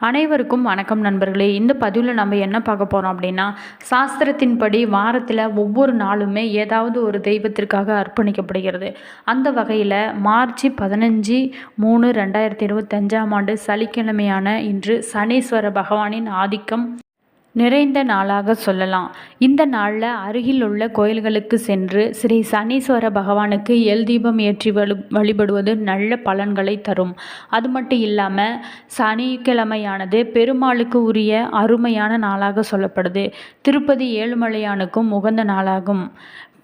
அனைவருக்கும் வணக்கம் நண்பர்களே. இந்த பதிவில் நம்ம என்ன பார்க்க போகிறோம் அப்படின்னா சாஸ்திரத்தின்படி வாரத்தில் ஒவ்வொரு நாளுமே ஏதாவது ஒரு தெய்வத்திற்காக அர்ப்பணிக்கப்படுகிறது. அந்த வகையில் மார்ச் பதினஞ்சு மூணு ரெண்டாயிரத்தி இருபத்தஞ்சாம் ஆண்டு சனிக்கிழமையான இன்று சனீஸ்வர பகவானின் ஆதிக்கம் நிறைந்த நாளாக சொல்லலாம். இந்த நாளில் அருகில் உள்ள கோயில்களுக்கு சென்று ஸ்ரீ சனீஸ்வர பகவானுக்கு எல் தீபம் ஏற்றி வழி வழிபடுவது நல்ல பலன்களை தரும். அது மட்டும் இல்லாமல் சனிக்கிழமையானது பெருமாளுக்கு உரிய அருமையான நாளாக சொல்லப்படுது. திருப்பதி ஏழுமலையானுக்கும் உகந்த நாளாகும்.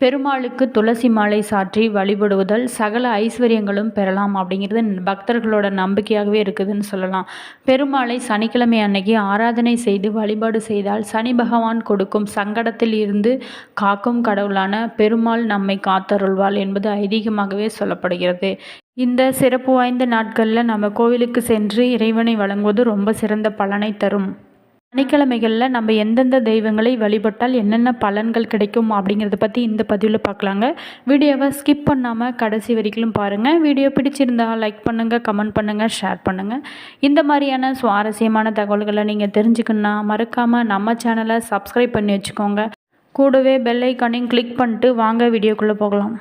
பெருமாளுக்கு துளசி மாலை சாற்றி வழிபடுவதால் சகல ஐஸ்வர்யங்களும் பெறலாம் அப்படிங்கிறது பக்தர்களோட நம்பிக்கையாகவே இருக்குதுன்னு சொல்லலாம். பெருமாளை சனிக்கிழமை அன்னைக்கு ஆராதனை செய்து வழிபாடு செய்தால் சனி பகவான் கொடுக்கும் சங்கடத்தில் இருந்து காக்கும் கடவுளான பெருமாள் நம்மை காத்தருள்வாள் என்பது ஐதீகமாகவே சொல்லப்படுகிறது. இந்த சிறப்பு வாய்ந்த நாட்களில் நம்ம கோவிலுக்கு சென்று இறைவனை வழங்குவது ரொம்ப சிறந்த பலனை தரும். சனிக்கிழமைகளில் நம்ம எந்தெந்த தெய்வங்களை வழிபட்டால் என்னென்ன பலன்கள் கிடைக்கும் அப்படிங்கிறத பற்றி இந்த பதிவில் பார்க்கலாங்க வீடியோவை ஸ்கிப் பண்ணாமல் கடைசி வரைக்கும் பாருங்கள் வீடியோ பிடிச்சிருந்தா லைக் பண்ணுங்கள் கமெண்ட் பண்ணுங்கள் ஷேர் பண்ணுங்கள் இந்த மாதிரியான சுவாரஸ்யமான தகவல்களை நீங்கள் தெரிஞ்சுக்கணுன்னா மறக்காமல் நம்ம சேனலை சப்ஸ்கிரைப் பண்ணி வச்சுக்கோங்க. கூடவே பெல் ஐக்கானையும் கிளிக் பண்ணிட்டு வாங்க வீடியோக்குள்ளே போகலாம்.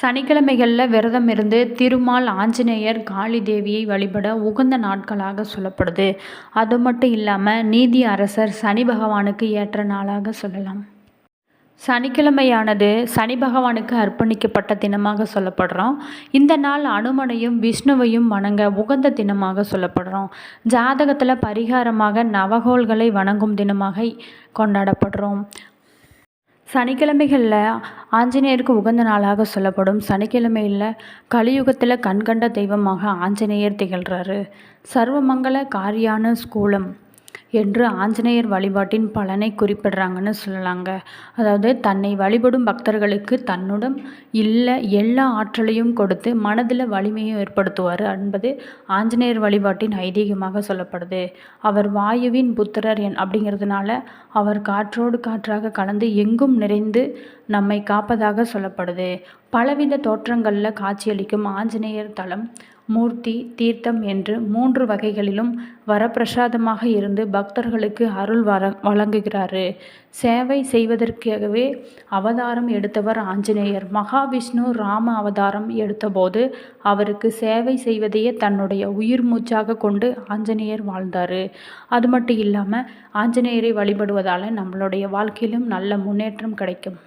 சனிக்கிழமைகளில் விரதம் இருந்து திருமால் ஆஞ்சநேயர் காளி தேவியை வழிபட உகந்த நாட்களாக சொல்லப்படுது. அது மட்டும் இல்லாமல் நீதி அரசர் சனி பகவானுக்கு ஏற்ற நாளாக சொல்லலாம். சனிக்கிழமையானது சனி பகவானுக்கு அர்ப்பணிக்கப்பட்ட தினமாக சொல்லப்படுறோம். இந்த நாள் அனுமனையும் விஷ்ணுவையும் வணங்க உகந்த தினமாக சொல்லப்படுறோம். ஜாதகத்தில் பரிகாரமாக நவகோள்களை வணங்கும் தினமாக கொண்டாடப்படுறோம். சனிக்கிழமைகளில் ஆஞ்சநேயருக்கு உகந்த நாளாக சொல்லப்படும். சனிக்கிழமையில் கலியுகத்தில் கண்கண்ட தெய்வமாக ஆஞ்சநேயர் திகழ்கிறாரு சர்வமங்கல காரியான ஸ்கூலம். என்று ஆஞ்சநேயர் வழிபாட்டின் பலனை குறிப்பிடுறாங்கன்னு சொல்லலாங்க. அதாவது தன்னை வழிபடும் பக்தர்களுக்கு தன்னுடன் இல்லை எல்லா ஆற்றலையும் கொடுத்து மனதில் வலிமையும் ஏற்படுத்துவார் என்பது ஆஞ்சநேயர் வழிபாட்டின் ஐதீகமாக சொல்லப்படுது. அவர் வாயுவின் புத்திரர் என் அப்படிங்கிறதுனால அவர் காற்றோடு காற்றாக கலந்து எங்கும் நிறைந்து நம்மை காப்பதாக சொல்லப்படுது. பலவித தோற்றங்களில் காட்சியளிக்கும் ஆஞ்சநேயர் தலம் மூர்த்தி தீர்த்தம் என்று மூன்று வகைகளிலும் வரப்பிரசாதமாக இருந்து பக்தர்களுக்கு அருள் வர வழங்குகிறாரு. சேவை செய்வதற்காகவே அவதாரம் எடுத்தவர் ஆஞ்சநேயர். மகாவிஷ்ணு ராம அவதாரம் எடுத்தபோது அவருக்கு சேவை செய்வதையே தன்னுடைய உயிர் மூச்சாக கொண்டு ஆஞ்சநேயர் வாழ்ந்தார். அது மட்டும் இல்லாமல் ஆஞ்சநேயரை வழிபடுவதால் நம்மளுடைய வாழ்க்கையிலும் நல்ல முன்னேற்றம் கிடைக்கும்.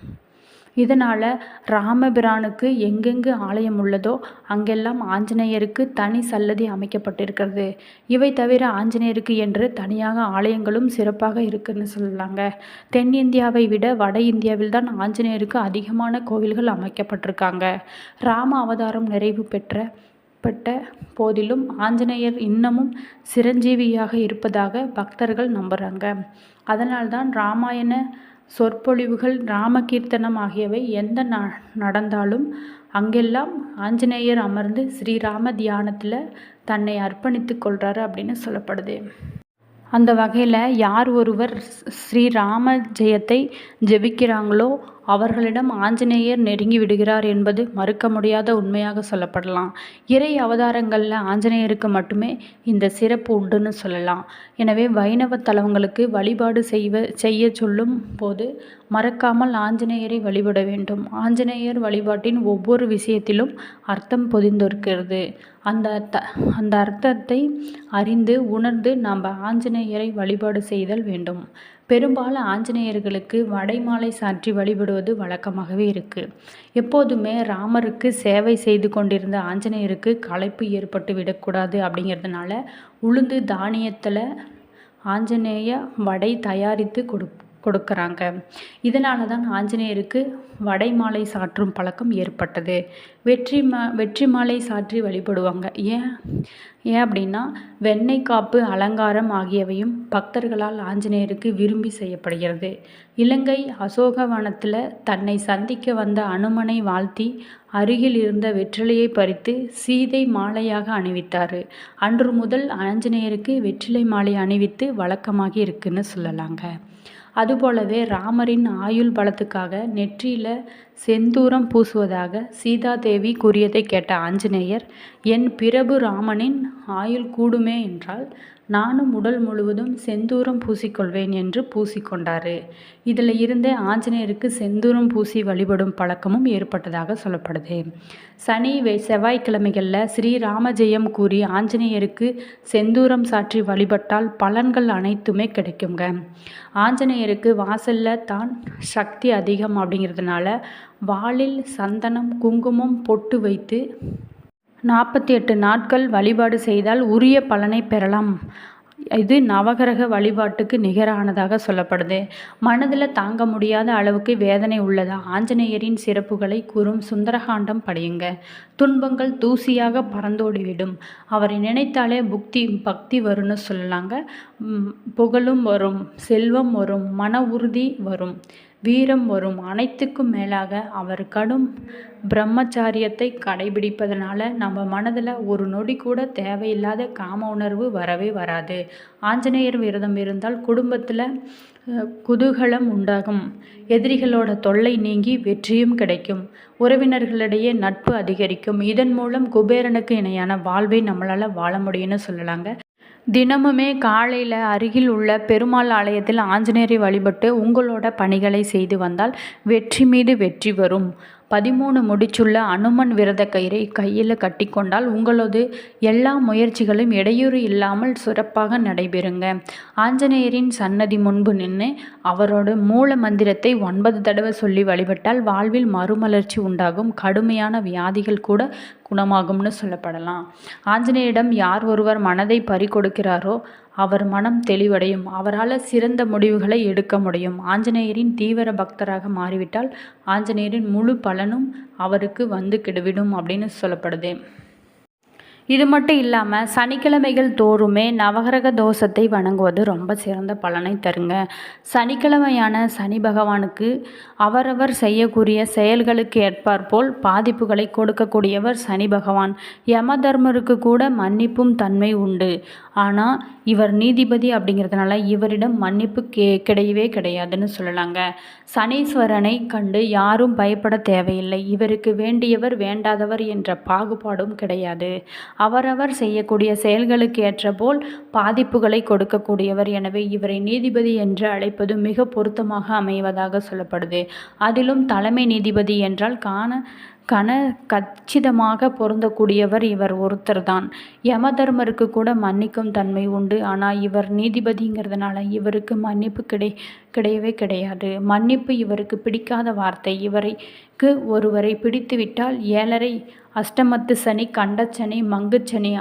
இதனால் ராமபிரானுக்கு எங்கெங்கு ஆலயம் உள்ளதோ அங்கெல்லாம் ஆஞ்சநேயருக்கு தனி சல்லதி அமைக்கப்பட்டிருக்கிறது. இவை தவிர ஆஞ்சநேயருக்கு என்று தனியாக ஆலயங்களும் சிறப்பாக இருக்குன்னு சொல்லலாங்க தென்னிந்தியாவை விட வட இந்தியாவில் தான் ஆஞ்சநேயருக்கு அதிகமான கோவில்கள் அமைக்கப்பட்டிருக்காங்க. ராம அவதாரம் நிறைவு பெற்ற போதிலும் ஆஞ்சநேயர் இன்னமும் சிரஞ்சீவியாக இருப்பதாக பக்தர்கள் நம்புகிறாங்க அதனால்தான் ராமாயண சொற்பொழிவுகள் ராமகீர்த்தனம் ஆகியவை எந்த ந நடந்தாலும் அங்கெல்லாம் ஆஞ்சநேயர் அமர்ந்து ஸ்ரீராம தியானத்தில் தன்னை அர்ப்பணித்து கொள்கிறாரு அப்படின்னு சொல்லப்படுது. அந்த வகையில் யார் ஒருவர் ஸ்ரீராம ஜெயத்தை ஜெபிக்கிறாங்களோ அவர்களிடம் ஆஞ்சநேயர் நெருங்கி விடுகிறார் என்பது மறுக்க முடியாத உண்மையாக சொல்லப்படலாம். இறை அவதாரங்களில் ஆஞ்சநேயருக்கு மட்டுமே இந்த சிறப்பு உண்டுன்னு சொல்லலாம். எனவே வைணவ தலங்களுக்கு வழிபாடு செய்வ செய்ய சொல்லும் போது மறக்காமல் ஆஞ்சநேயரை வழிபட வேண்டும். ஆஞ்சநேயர் வழிபாட்டின் ஒவ்வொரு விஷயத்திலும் அர்த்தம் பொதிந்திருக்கிறது. அந்த த அந்த அர்த்தத்தை அறிந்து உணர்ந்து நாம் ஆஞ்சநேயரை வழிபாடு செய்தல் வேண்டும். பெரும்பாலும் ஆஞ்சநேயர்களுக்கு வடைமாலை சாற்றி வழிபடுவது வழக்கமாகவே இருக்குது எப்போதுமே ராமருக்கு சேவை செய்து கொண்டிருந்த ஆஞ்சநேயருக்கு களைப்பு ஏற்பட்டு விடக்கூடாது அப்படிங்கிறதுனால உளுந்து தானியத்தில் ஆஞ்சநேய வடை தயாரித்து கொடு கொடுக்குறாங்க. இதனால தான் ஆஞ்சநேயருக்கு வடை மாலை சாற்றும் பழக்கம் ஏற்பட்டது. வெற்றி மா வெற்றி மாலை சாற்றி வழிபடுவாங்க. ஏன்? ஏன் அப்படின்னா வெண்ணெய் காப்பு அலங்காரம் ஆகியவையும் பக்தர்களால் ஆஞ்சநேயருக்கு விரும்பி செய்யப்படுகிறது. இலங்கை அசோகவனத்தில் தன்னை சந்திக்க வந்த அனுமனை வாழ்த்தி அருகில் இருந்த வெற்றிலையை பறித்து சீதை மாலையாக அணிவித்தார். அன்று முதல் ஆஞ்சநேயருக்கு வெற்றிலை மாலை அணிவித்து வழக்கமாகி இருக்குன்னு சொல்லலாங்க. அதுபோலவே ராமரின் ஆயுள் பலத்துக்காக நெற்றியில் செந்தூரம் பூசுவதாக சீதாதேவி கூறியதை கேட்ட ஆஞ்சநேயர் என் பிரபு ராமனின் ஆயுள் கூடுமே என்றால் நானும் உடல் முழுவதும் செந்தூரம் பூசிக்கொள்வேன் என்று பூசிக்கொண்டார். இதில் இருந்தே ஆஞ்சநேயருக்கு செந்தூரம் பூசி வழிபடும் பழக்கமும் ஏற்பட்டதாக சொல்லப்படுது. சனி செவ்வாய்க்கிழமைகளில் ஸ்ரீராம ஜெயம் கூறி ஆஞ்சநேயருக்கு செந்தூரம் சாற்றி வழிபட்டால் பலன்கள் அனைத்துமே கிடைக்குங்க. ஆஞ்சநேயருக்கு வாசலில் தான் சக்தி அதிகம் அப்படிங்கிறதுனால வாளில் சந்தனம் குங்குமம் பொட்டு வைத்து நாற்பத்தி எட்டு நாட்கள் வழிபாடு செய்தால் உரிய பலனை பெறலாம். இது நவகிரக வழிபாட்டுக்கு நிகரானதாக சொல்லப்படுது. மனதில் தாங்க முடியாத அளவுக்கு வேதனை உள்ளதா? ஆஞ்சநேயரின் சிறப்புகளை கூறும் சுந்தரகாண்டம் படியுங்க. துன்பங்கள் தூசியாக பறந்தோடிவிடும். அவரை நினைத்தாலே புக்தி பக்தி வரும்னு சொல்லலாங்க. புகழும் வரும் செல்வம் வரும் மன உறுதி வரும். வீரம் வரும். அனைத்துக்கும் மேலாக அவர் கடும் பிரம்மச்சாரியத்தை கடைபிடிப்பதனால நம்ம மனதில் ஒரு நொடி கூட தேவையில்லாத காம உணர்வு வரவே வராது. ஆஞ்சநேயர் விரதம் இருந்தால் குடும்பத்தில் குதூகலம் உண்டாகும். எதிரிகளோட தொல்லை நீங்கி வெற்றியும் கிடைக்கும். உறவினர்களிடையே நட்பு அதிகரிக்கும். இதன் மூலம் குபேரனுக்கு இணையான வாழ்வை நம்மளால் வாழ முடியும்னு சொல்லலாங்க. தினமுமே காலையில் அருகில் உள்ள பெருமாள் ஆலயத்தில் ஆஞ்சநேயரை வழிபட்டு உங்களோட பணிகளை செய்து வந்தால் வெற்றி மீது வெற்றி வரும். பதிமூணு முடிச்சுள்ள அனுமன் விரத கயிறை கையில் கட்டிக்கொண்டால் உங்களது எல்லா முயற்சிகளும் இடையூறு இல்லாமல் சிறப்பாக நடைபெறுங்க. ஆஞ்சநேயரின் சன்னதி முன்பு நின்று அவரோட மூல மந்திரத்தை ஒன்பது தடவை சொல்லி வழிபட்டால் வாழ்வில் மறுமலர்ச்சி உண்டாகும். கடுமையான வியாதிகள் கூட குணமாகும்னு சொல்லப்படலாம். ஆஞ்சநேயரிடம் யார் ஒருவர் மனதை பறிகொடுக்கிறாரோ அவர் மனம் தெளிவடையும். அவரால் சிறந்த முடிவுகளை எடுக்க முடியும். ஆஞ்சநேயரின் தீவிர பக்தராக மாறிவிட்டால் ஆஞ்சநேயரின் முழு பலனும் அவருக்கு வந்து கெடுவிடும் அப்படின்னு சொல்லப்படுது. இது மட்டும் இல்லாமல் சனிக்கிழமைகள் தோறுமே நவகிரக தோஷத்தை வணங்குவது ரொம்ப சிறந்த பலனை தருங்க. சனிக்கிழமையான சனி பகவானுக்கு அவரவர் செய்யக்கூடிய செயல்களுக்கு ஏற்பாற்போல் பாதிப்புகளை கொடுக்கக்கூடியவர் சனி பகவான். யம தர்மருக்கு கூட மன்னிப்பும் தன்மை உண்டு. ஆனால் இவர் நீதிபதி அப்படிங்கிறதுனால இவரிடம் மன்னிப்பு கே கிடையவே கிடையாதுன்னு சொல்லலாங்க. சனீஸ்வரனை கண்டு யாரும் பயப்பட தேவையில்லை. இவருக்கு வேண்டியவர் வேண்டாதவர் என்ற பாகுபாடும் கிடையாது. அவரவர் செய்யக்கூடிய செயல்களுக்கு ஏற்றபோல் பாதிப்புகளை கொடுக்கக்கூடியவர். எனவே இவரை நீதிபதி என்று அழைப்பது மிக பொருத்தமாக அமைவதாக சொல்லப்படுது. அதிலும் தலைமை நீதிபதி என்றால் காண கன கச்சிதமாக பொருந்தக்கூடியவர் இவர் ஒருத்தர் தான் யமதர்மருக்கு கூட மன்னிக்கும் தன்மை உண்டு. ஆனால் இவர் நீதிபதிங்கிறதுனால இவருக்கு மன்னிப்பு கிடை கிடையவே கிடையாது. மன்னிப்பு இவருக்கு பிடிக்காத வார்த்தை. இவரைக்கு ஒருவரை பிடித்துவிட்டால் ஏழரை அஷ்டமத்து சனி கண்டச்சனி மங்குச்சனி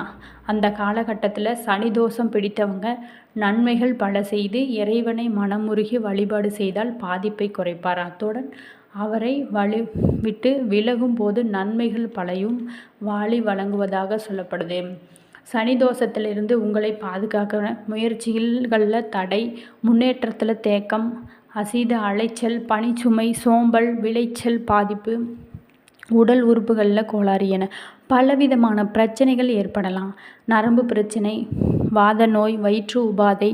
அந்த காலகட்டத்தில் சனி தோஷம் பிடித்தவங்க நன்மைகள் பல செய்து இறைவனை மனமுருகி வழிபாடு செய்தால் பாதிப்பை குறைப்பார். அத்துடன் அவரை வழி விட்டு விலகும் போது நன்மைகள் பலையும் வாளி வழங்குவதாக சொல்லப்படுது. சனி தோஷத்திலிருந்து உங்களை பாதுகாக்க முயற்சிகளில் தடை முன்னேற்றத்தில் தேக்கம் அசீத அலைச்சல் பனிச்சுமை சோம்பல் விளைச்சல் பாதிப்பு உடல் உறுப்புகளில் கோளாறு என பலவிதமான பிரச்சனைகள் ஏற்படலாம். நரம்பு பிரச்சனை வாத நோய் வயிற்று உபாதை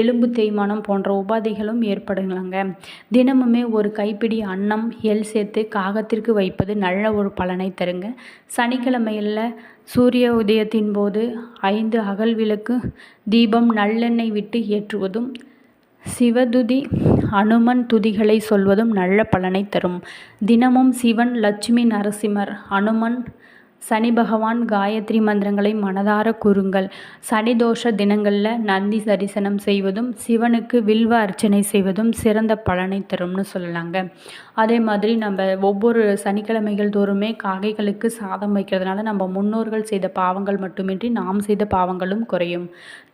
எலும்பு தேய்மானம் போன்ற உபாதைகளும் ஏற்படுங்களாங்க. தினமுமே ஒரு கைப்பிடி அன்னம் எல் சேர்த்து காகத்திற்கு வைப்பது நல்ல ஒரு பலனை தருங்க. சனிக்கிழமையில் சூரிய உதயத்தின் போது ஐந்து அகல் விளக்கு தீபம் நல்லெண்ணெய் விட்டு ஏற்றுவதும் சிவதுதி அனுமன் துதிகளை சொல்வதும் நல்ல பலனை தரும். தினமும் சிவன் லட்சுமி நரசிம்மர் அனுமன் சனி பகவான் காயத்ரி மந்திரங்களை மனதார கூறுங்கள். சனி தோஷ தினங்களில் நந்தி தரிசனம் செய்வதும் சிவனுக்கு வில்வ அர்ச்சனை செய்வதும் சிறந்த பலனை தரும்னு சொல்லலாங்க. அதே மாதிரி நம்ம ஒவ்வொரு சனிக்கிழமைகள் தோறுமே காகைகளுக்கு சாதம் வைக்கிறதுனால நம்ம முன்னோர்கள் செய்த பாவங்கள் மட்டுமின்றி நாம் செய்த பாவங்களும் குறையும்.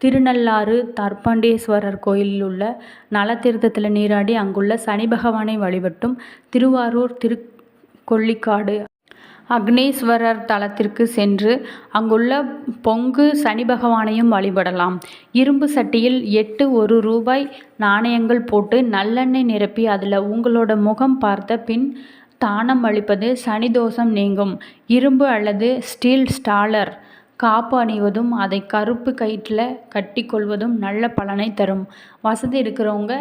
திருநள்ளாறு தர்பாண்டேஸ்வரர் கோயிலில் உள்ள நலத்தீர்த்தத்தில் நீராடி அங்குள்ள சனி பகவானை வழிபட்டும். திருவாரூர் திரு கொள்ளிக்காடு அக்னேஸ்வரர் தலத்திற்கு சென்று அங்குள்ள பொங்கு சனி பகவானையும் வழிபடலாம். இரும்பு சட்டியில் எட்டு ஒரு ரூபாய் நாணயங்கள் போட்டு நல்லெண்ணெய் நிரப்பி அதில் உங்களோட முகம் பார்த்த பின் தானம் அளிப்பது சனி தோஷம் நீங்கும். இரும்பு அல்லது ஸ்டீல் ஸ்டாலர் காப்பு அணிவதும் அதை கருப்பு கயிற்றில் கட்டி கொள்வதும் நல்ல பலனை தரும். வசதி இருக்கிறவங்க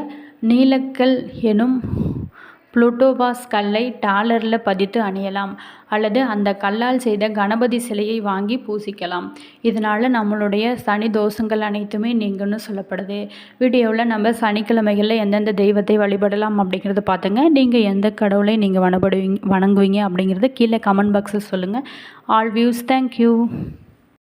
நீலக்கல் எனும் புளூட்டோபாஸ் கல்லை டாலரில் பதித்து அணியலாம் அல்லது அந்த கல்லால் செய்த கணபதி சிலையை வாங்கி பூசிக்கலாம். இதனால் நம்மளுடைய சனி தோஷங்கள் அனைத்துமே நீங்கன்னு சொல்லப்படுது. வீடியோவில் நம்ம சனிக்கிழமைகளில் எந்தெந்த தெய்வத்தை வழிபடலாம் அப்படிங்கிறத பார்த்துங்க நீங்கள் எந்த கடவுளை நீங்கள் வழிபடுவீங்க வணங்குவீங்க அப்படிங்கிறத கீழே கமெண்ட் பாக்ஸில் சொல்லுங்கள் ஆல் வியூஸ் தேங்க்யூ